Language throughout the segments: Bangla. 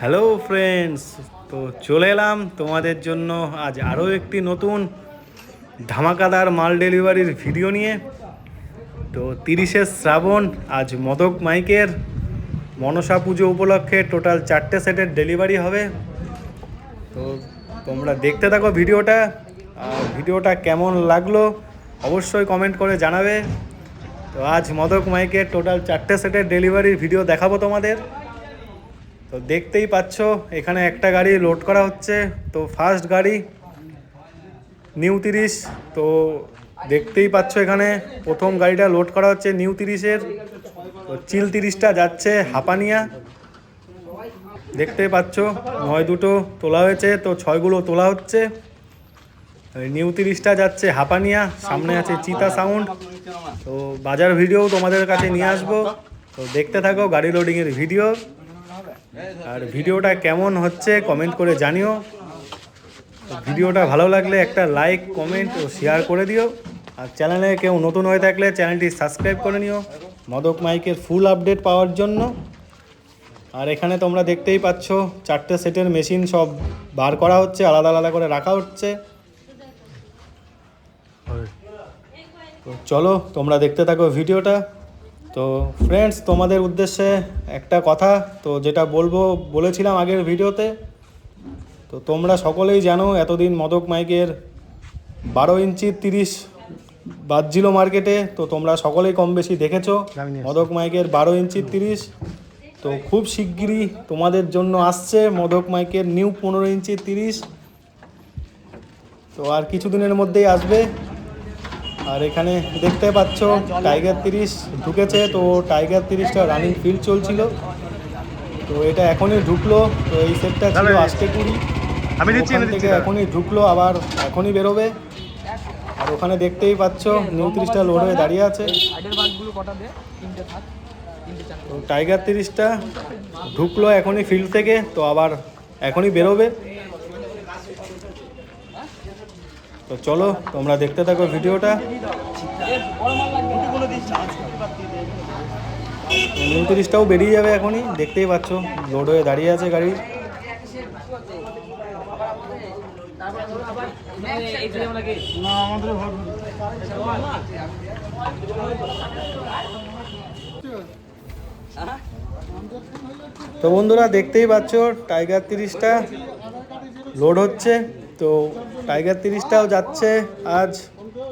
হ্যালো ফ্রেন্ডস তো চলে এলাম তোমাদের জন্য আজ আরও একটি নতুন ধামাকাদার মাল ডেলিভারির ভিডিও নিয়ে। তো তিরিশে শ্রাবণ, আজ মদক মাইকের মনসা পুজো উপলক্ষে টোটাল চারটে সেটের ডেলিভারি হবে। তো তোমরা দেখতে থাকো ভিডিওটা, আর ভিডিওটা কেমন লাগল অবশ্যই কমেন্ট করে জানাবে। তো আজ মদক মাইকের টোটাল চারটে সেটের ডেলিভারির ভিডিও দেখাবো তোমাদের। তো দেখতেই পাচ্ছ, এখানে একটা গাড়ি লোড করা হচ্ছে। তো ফার্স্ট গাড়ি নিউ তিরিশ, তো দেখতেই পাচ্ছ এখানে, প্রথম গাড়িটা লোড করা হচ্ছে নিউ তিরিশের। তো চিল তিরিশটা যাচ্ছে হাপানিয়া। দেখতেই পাচ্ছ, নয় দুটো তোলা হয়েছে, তো ছয়গুলো তোলা হচ্ছে। নিউ তিরিশটা যাচ্ছে হাপানিয়া, সামনে আছে চিতা সাউন্ড তো বাজার ভিডিও তোমাদের কাছে নিয়ে আসব। তো দেখতে থাকো গাড়ি লোডিংয়ের ভিডিও আর ভিডিওটা কেমন হচ্ছে কমেন্ট করে জানিও। ভিডিওটা ভালো লাগলে একটা লাইক কমেন্ট ও শেয়ার করে দিও। আর চ্যানেলে কেউ নতুন হয়ে থাকলে চ্যানেলটি সাবস্ক্রাইব করে নিও। মদক মাইকের ফুল আপডেট পাওয়ার জন্য। আর এখানে তোমরা দেখতেই পাচ্ছ, চারটে সেটের মেশিন সব বার করা হচ্ছে, আলাদা আলাদা করে রাখা হচ্ছে। তো চলো, তোমরা দেখতে থাকো ভিডিওটা। তো ফ্রেন্ডস তোমাদের উদ্দেশ্যে একটা কথা তো যেটা বলব বলেছিলাম আগের ভিডিওতে তো তোমরা সকলেই জানো এতদিন মদক মাইকের বারো ইঞ্চি তিরিশ বাজছিল মার্কেটে তো তোমরা সকলেই কম বেশি দেখেছ মদক মাইকের বারো ইঞ্চি তিরিশ। তো খুব শিগগিরই তোমাদের জন্য আসছে মদক মাইকের নিউ পনেরো ইঞ্চি তিরিশ। তো আর কিছুদিনের মধ্যেই আসবে। আর এখানে দেখতে পাচ্ছ টাইগার তিরিশ ঢুকেছে তো টাইগার তিরিশটা রানিং ফিল্ড চলছিল। তো এটা এখনই ঢুকলো তো এই সেটটা ছিল আজকে কুড়ি। আমি দিচ্ছি, থেকে এখনই ঢুকলো আবার এখনই বেরোবে। আর ওখানে দেখতেই পাচ্ছ নিউ তিরিশটা লোড হয়ে দাঁড়িয়ে আছে। তো টাইগার তিরিশটা ঢুকলো এখনই ফিল্ড থেকে তো আবার এখনই বেরোবে। তো চলো, তোমরা দেখতে থাকো ভিডিওটা। নিউ তিরিশটাও বেরিয়ে যাবে এখনই, দেখতেই পাচ্ছ, লোড হয়ে দাঁড়িয়ে আছে গাড়ি। তো বন্ধুরা, দেখতেই পাচ্ছ টাইগার তিরিশটা, লোড হচ্ছে। তো টাইগার তিরিশটাও যাচ্ছে আজ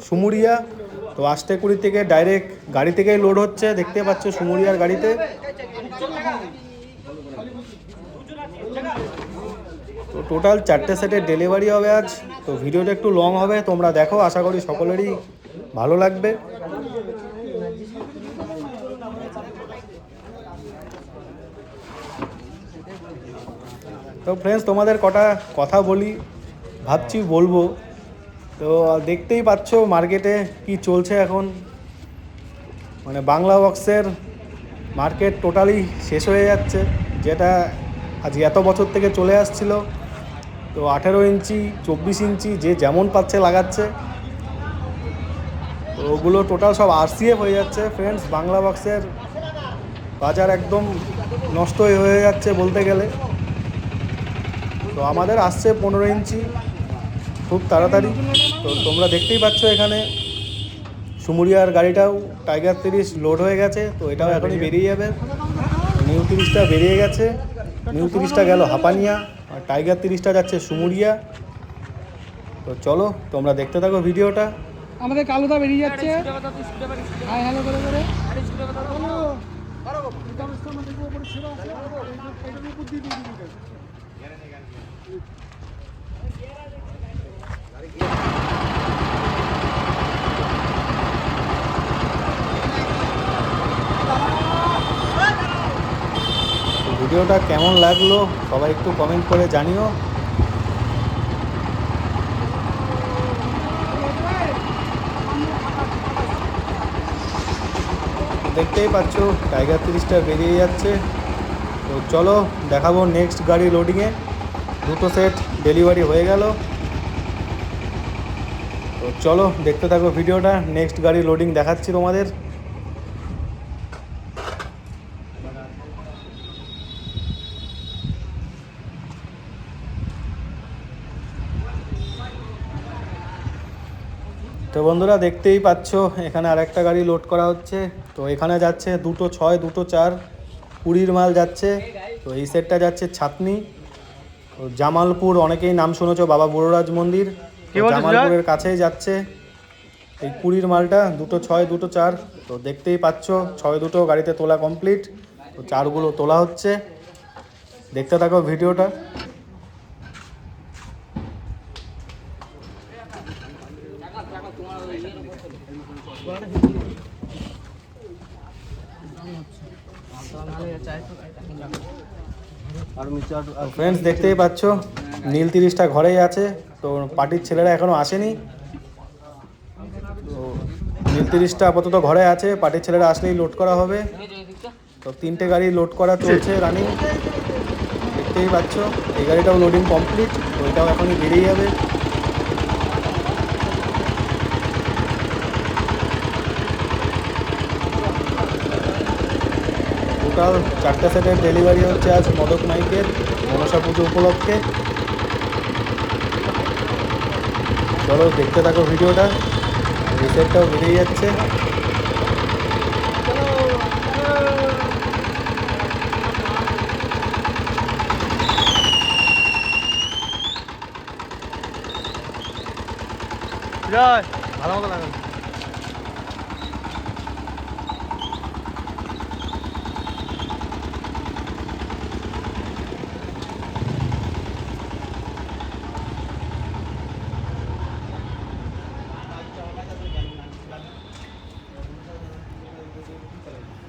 সুমুরিয়া। তো আষ্টে কুড়ি থেকে ডাইরেক্ট গাড়ি থেকেই লোড হচ্ছে। দেখতে পাচ্ছ সুমুরিয়ার গাড়িতে। তো টোটাল চারটে সেটের ডেলিভারি হবে আজ। তো ভিডিওটা একটু লং হবে। তোমরা দেখো, আশা করি সকলেরই ভালো লাগবে। তো ফ্রেন্ডস তোমাদের কটা কথা বলি? ভাবছি বলব। তো দেখতেই পাচ্ছ মার্কেটে কি চলছে এখন। মানে বাংলা বক্সের মার্কেট টোটালি শেষ হয়ে যাচ্ছে, যেটা আজ এত বছর থেকে চলে আসছিল। তো আঠেরো ইঞ্চি, চব্বিশ ইঞ্চি যে যেমন পাচ্ছে লাগাচ্ছে। তো ওগুলো টোটাল সব আরসিএফ হয়ে যাচ্ছে ফ্রেন্ডস বাংলা বক্সের বাজার একদম নষ্ট হয়ে যাচ্ছে বলতে গেলে। তো আমাদের আসছে পনেরো ইঞ্চি। খুব তাড়াতাড়ি। তো তোমরা দেখতেই পাচ্ছ এখানে সুমুরিয়ার গাড়িটাও টাইগার তিরিশ লোড হয়ে গেছে তো এটাও এখনই বেরিয়ে যাবে। নিউ তিরিশটা বেরিয়ে গেছে। নিউ তিরিশটা গেল হাপানিয়া আর টাইগার তিরিশটা যাচ্ছে সুমুরিয়া। তো চলো তোমরা দেখতে থাকো ভিডিওটা। আমাদের কালোদা বেরিয়ে যাচ্ছে। হাই হ্যালো করে করে। তো ভিডিওটা কেমন লাগল সবাই একটু কমেন্ট করে জানিও। দেখতেই পাচ্ছ, টাইগার তিরিশটা বেরিয়ে যাচ্ছে। তো চলো, দেখাবো নেক্সট গাড়ি লোডিংয়ে দুটো সেট ডেলিভারি হয়ে গেল। তো চলো, দেখতে থাকো ভিডিওটা। নেক্সট গাড়ি লোডিং দেখাচ্ছি তোমাদের। বন্ধুরা দেখতেই পাচ্ছ এখানে আরেকটা গাড়ি লোড করা হচ্ছে। তো এখানে যাচ্ছে দুটো ছয় দুটো চার কুড়ির মাল যাচ্ছে। তো এই সেটটা যাচ্ছে ছাতনি। তো জামালপুর অনেকেই নাম শুনেছো বাবা বুড়োরাজ মন্দির। জামালপুরের কাছেই যাচ্ছে। এই কুড়ির মালটা দুটো ছয় দুটো চার তো দেখতেই পাচ্ছ ছয় দুটো গাড়িতে তোলা কমপ্লিট তো চারগুলো তোলা হচ্ছে। দেখতে থাকো ভিডিওটা। ফ্রেন্ডস দেখতেই পাচ্ছ, নীল তিরিশটা ঘরেই আছে, তো পার্টির ছেলেরা এখনও আসেনি। তো নীল তিরিশটা আপাতত ঘরে আছে, পার্টির ছেলেরা আসলেই লোড করা হবে। তো তিনটে গাড়ি লোড করা চলছে রানিং। দেখতেই পাচ্ছ, এই গাড়িটাও লোডিং কমপ্লিট ওইটাও এখনই বেরিয়ে যাবে। টোটাল চারটে সেটের ডেলিভারি হচ্ছে আজ মদক নাইকের, মনসা পুজো উপলক্ষে। চলো দেখতে থাকো ভিডিওটা, রিসেটটাও বেরিয়ে যাচ্ছে। ভালো মতো লাগান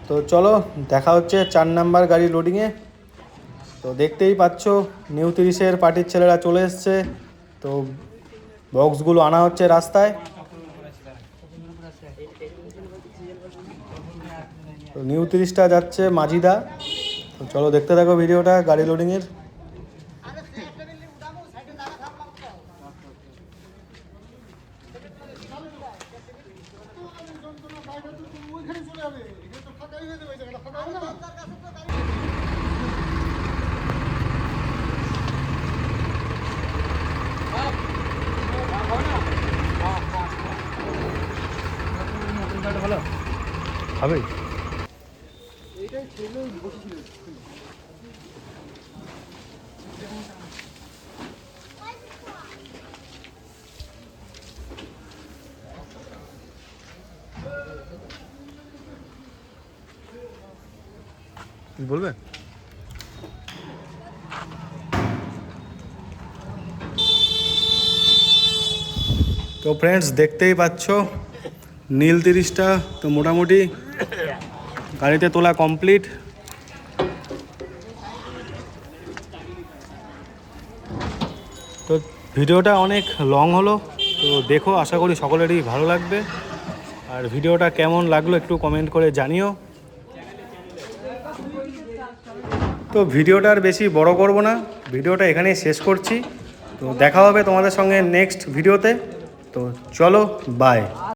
তো চলো, দেখা হচ্ছে চার নাম্বার গাড়ি লোডিংয়ে তো দেখতেই পাচ্ছ নিউ তিরিশের পার্টির ছেলেরা চলে এসছে। তো বক্সগুলো আনা হচ্ছে রাস্তায়। তো নিউ তিরিশটা যাচ্ছে মাঝিদা। তো চলো, দেখতে থাকো ভিডিওটা গাড়ি লোডিংয়ের হবে বলবে? তো ফ্রেন্ডস দেখতেই পাচ্ছ নীল তিরিশটা তো মোটামুটি গাড়িতে তোলা কমপ্লিট। তো ভিডিওটা অনেক লং হলো, তো দেখো, আশা করি সকলেরই ভালো লাগবে। আর ভিডিওটা কেমন লাগল একটু কমেন্ট করে জানিও। তো ভিডিওটা আর বেশি বড় করব না, ভিডিওটা এখানেই শেষ করছি। তো দেখা হবে তোমাদের সঙ্গে নেক্সট ভিডিওতে তো। চলো বাই